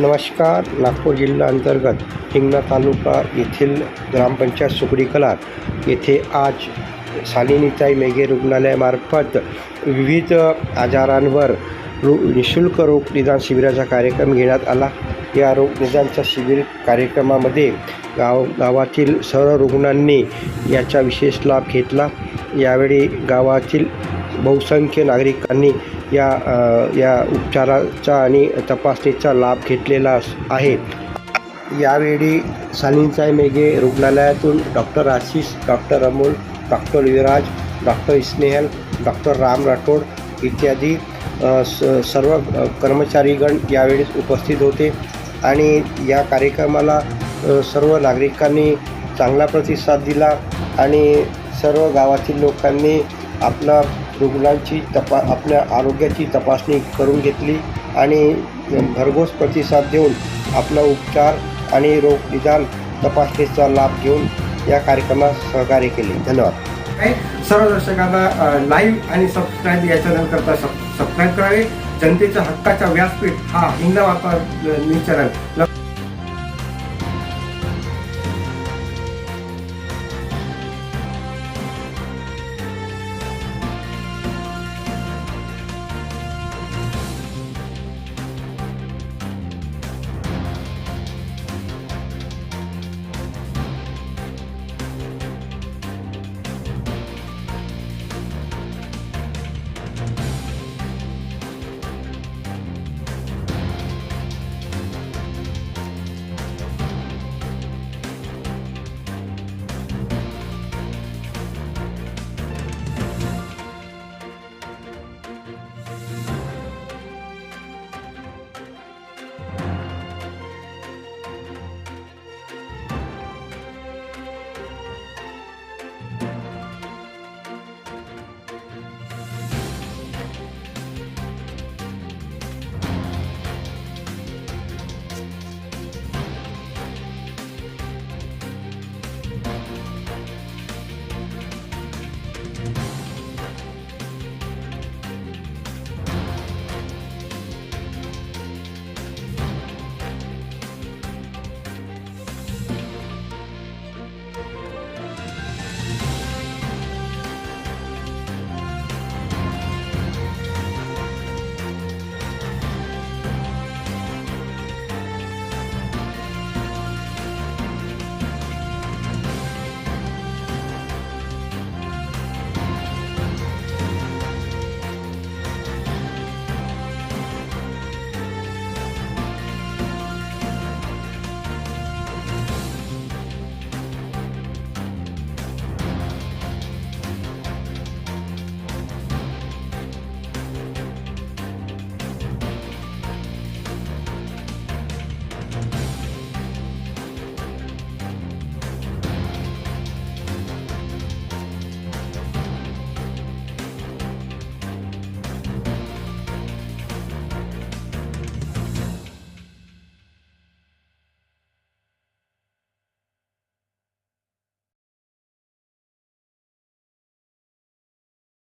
नमस्कार. नागपूर जिल्हा अंतर्गत हिंगणा तालुका येथील ग्रामपंचायत सुकडी कला येथे आज सालिनीताई मेघे रुग्णालयामार्फत विविध आजारांवर रु निशुल्क रोग निदान शिबिराचा कार्यक्रम घेण्यात आला. या रोग निदानच्या शिबिर कार्यक्रमामध्ये गाव गावातील सर्व रुग्णांनी याचा विशेष लाभ घेतला. यावेळी गावातील बहुसंख्य नागरिकांनी या या उपचाराचा आणि तपासणीचा लाभ घेतलेला आहे. यावेळी सालिनसाई मेघे रुग्णालयातून doctor Ashish doctor Amol doctor Viraj doctor Snehal doctor Ram Rathod इत्यादी स- सर्व कर्मचारीगण यावेळी उपस्थित होते आणि या कार्यक्रमाला सर्व नागरिकांनी चांगला प्रतिसाद दिला आणि सर्व गावातील लोकांनी आपला रुग्णांची तपा आपल्या आरोग्याची तपासणी करून घेतली आणि भरघोस प्रतिसाद देऊन आपला उपचार आणि रोग निदान तपासणीचा लाभ घेऊन या कार्यक्रमात सहकार्य केले. धन्यवाद. सर्व दर्शकांना लाईव्ह आणि सबस्क्राईब या चॅनल करता सबस्क्राईब करावे. जनतेच्या हक्काचा व्यासपीठ हा हिंद वार्ता न्यूज चॅनल.